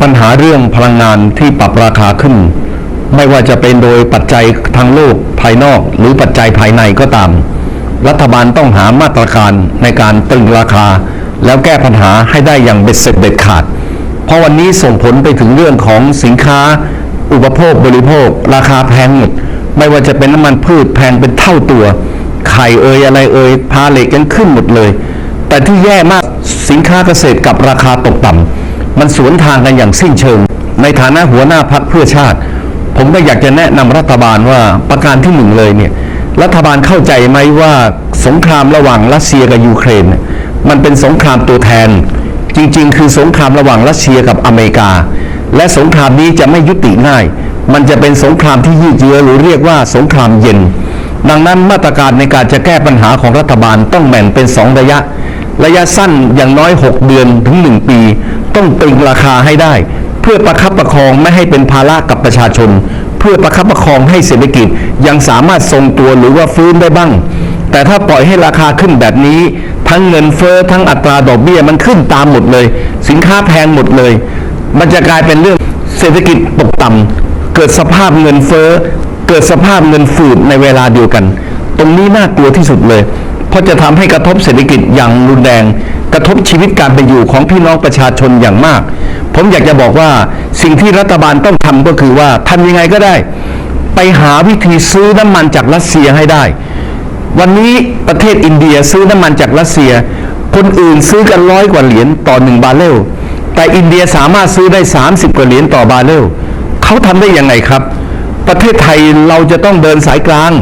ปัญหาเรื่องพลังงานที่ปรับราคาขึ้น ไม่ว่าจะเป็นโดยปัจจัยทางโลกภายนอกหรือปัจจัยภายในก็ตาม รัฐบาลต้องหามาตรการในการตึงราคา แล้วแก้ปัญหาให้ได้อย่างเบ็ดเสร็จเด็ดขาด เพราะวันนี้ส่งผลไปถึงเรื่องของสินค้า อุปโภคบริโภค ราคาแพงหมดไม่ว่าจะเป็นน้ำมันพืชแพงเป็นเท่าตัว ไข่เอ่ยอะไรเอ่ยพาเหล็กกันขึ้นหมดเลย แต่ที่แย่มากสินค้าเกษตรกับราคาตกต่ำ มันสวนทางกันอย่างสิ้นเชิง ในฐานะหัวหน้าพักเพื่อชาติ ผมก็อยากจะแนะนำรัฐบาลว่าประการที่หนึ่งเลยเนี่ยรัฐบาลเข้าใจไหมว่าสงครามระหว่างรัสเซียกับยูเครน มันเป็นสงครามตัวแทน จริง ๆ คือสงครามระหว่างรัสเซียกับอเมริกา และสงครามนี้จะไม่ยุติง่าย มันจะเป็นสงครามที่ยืดเยื้อหรือเรียกว่าสงครามเย็น ดังนั้นมาตรการในการจะแก้ปัญหาของรัฐบาลต้องแบ่งเป็นสองระยะ ระยะสั้นอย่างน้อย 6 เดือนถึง 1 ปี ต้องตรึงราคาให้ได้ เพื่อประคับประคองไม่ให้เป็นภาระกับประชาชน เพื่อประคับประคองให้เศรษฐกิจยังสามารถทรงตัวหรือว่าฟื้นได้บ้าง แต่ถ้าปล่อยให้ราคาขึ้นแบบนี้ ทั้งเงินเฟ้อทั้งอัตราดอกเบี้ยมันขึ้นตามหมดเลย สินค้าแพงหมดเลย มันจะกลายเป็นเรื่องเศรษฐกิจตกต่ำเกิดสภาพเงินเฟ้อเกิดสภาพเงินฝืดในเวลาเดียวกัน ตรงนี้น่ากลัวที่สุดเลย เพราะจะทำให้กระทบเศรษฐกิจอย่างรุนแรง กระทบชีวิตการเป็นอยู่ของพี่น้องประชาชนอย่างมาก ผมอยากจะบอกว่าสิ่งที่รัฐบาลต้องทำก็คือว่าทำยังไงก็ได้ ไปหาวิธีซื้อน้ำมันจากรัสเซียให้ได้ วันนี้ประเทศอินเดียซื้อน้ำมันจากรัสเซีย คนอื่นซื้อกันร้อยกว่าเหรียญต่อหนึ่งบาเรลแต่อินเดียสามารถซื้อได้ 30 กว่าเหรียญต่อบาเรลเขาทำได้ยังไงครับ ประเทศไทยเราจะต้องเดินสายกลาง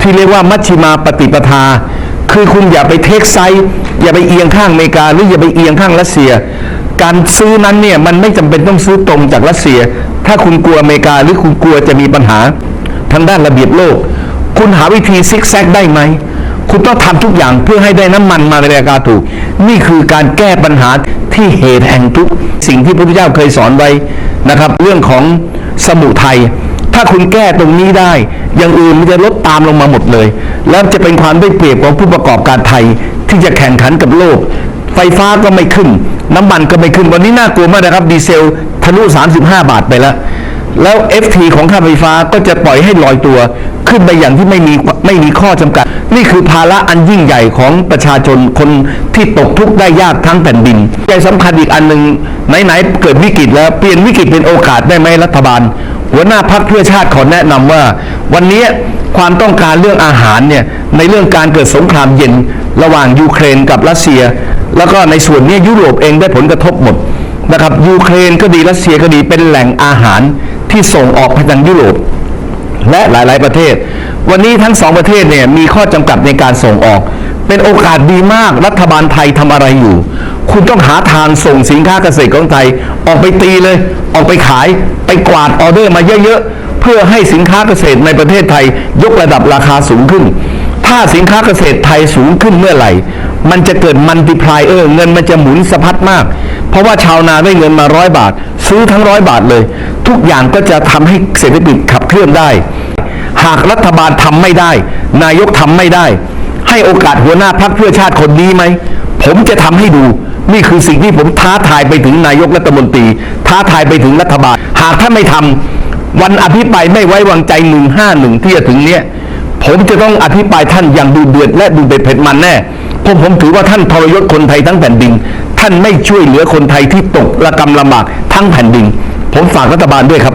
ที่เรียกว่ามัชชิมาปฏิปทา คือคุณอย่าไปเทคไซด์อย่าไปเอียงข้างอเมริกา หรืออย่าไปเอียงข้างรัสเซีย การซื้อนั้นเนี่ยมันไม่จำเป็นต้องซื้อตรงจากรัสเซีย ถ้าคุณกลัวอเมริกาหรือคุณกลัวจะมีปัญหาทางด้านระเบียบโลก คุณหาวิธีซิกแซกได้ไหมคุณต้องทำทุกอย่างเพื่อให้ได้น้ำมันมาในราคาถูก นี่คือการแก้ปัญหาที่เหตุแห่งทุกสิ่งที่พระพุทธเจ้าเคยสอนไว้นะครับ เรื่องของสมุทัย ถ้าคุณแก้ตรงนี้ได้ อย่างอื่นมันจะลดตามลงมาหมดเลย แล้วจะเป็นความได้เปรียบของผู้ประกอบการไทยที่จะแข่งขันกับโลก ไฟฟ้าก็ไม่ขึ้น น้ำมันก็ไม่ขึ้น วันนี้น่ากลัวมากนะครับ ดีเซลทะลุ 35 บาทไปแล้ว แล้ว FT ของค่าไฟฟ้าก็จะปล่อยให้ลอยตัว ขึ้นไปอย่างที่ไม่มีไม่มีข้อจำกัด นี่คือภาระอันยิ่งใหญ่ของประชาชนคนที่ตกทุกข์ได้ยากทั้งแผ่นดินใจสำคัญอีกอันหนึ่งไหนๆเกิดวิกฤตแล้วเปลี่ยนวิกฤตเป็นโอกาสได้ไหมรัฐบาล หัวหน้าพักเพื่อชาติขอแนะนำว่า วันนี้ความต้องการเรื่องอาหารเนี่ยในเรื่องการเกิดสงครามเย็นระหว่างยูเครนกับรัสเซีย แล้วก็ในส่วนนี้ยุโรปเองได้ผลกระทบหมดนะครับยูเครนก็ดีรัสเซียก็ดีเป็นแหล่งอาหารที่ส่งออกไปยังยุโรป และหลาย ๆ ประเทศ วันนี้ทั้งสองประเทศเนี่ยมีข้อจำกัดในการส่งออก เป็นโอกาสดีมากรัฐบาลไทยทำอะไรอยู่ คุณต้องหาทางส่งสินค้าเกษตรของไทย ออกไปตีเลย ออกไปขายไปกวาดออเดอร์มาเยอะๆ เพื่อให้สินค้าเกษตรในประเทศไทย ยกระดับราคาสูงขึ้น ถ้าสินค้าเกษตรไทยสูงขึ้นเมื่อไหร่ มันจะเกิดมัลติพลายเออร์เงินมันจะหมุนสะพัดมาก เพราะว่าชาวนาได้เงินมาร้อยบาท ซื้อทั้งร้อยบาทเลย ทุกอย่างก็จะทำให้เศรษฐกิจขับเคลื่อนได้ หากรัฐบาลทำไม่ได้ นายกทำไม่ได้ ให้โอกาสหัวหน้าพักเพื่อชาติคนนี้ไหมผมจะทำให้ดู นี่คือสิ่งที่ผมท้าทายไปถึงนายกรัฐมนตรี ท้าทายไปถึงรัฐบาล หากท่านไม่ทำวันอภิปรายไม่ไว้วางใจหนึ่งห้าหนึ่งที่จะถึงเนี้ยผมจะต้องอภิปรายท่านอย่างดูเดือดและดูเด็ดเผ็ดมันแน่เพราะผมถือว่าท่านทรยศคนไทยทั้งแผ่นดิน ท่านไม่ช่วยเหลือคนไทยที่ตกระกำลำบากทั้งแผ่นดิน ผมฝากรัฐบาลด้วยครับ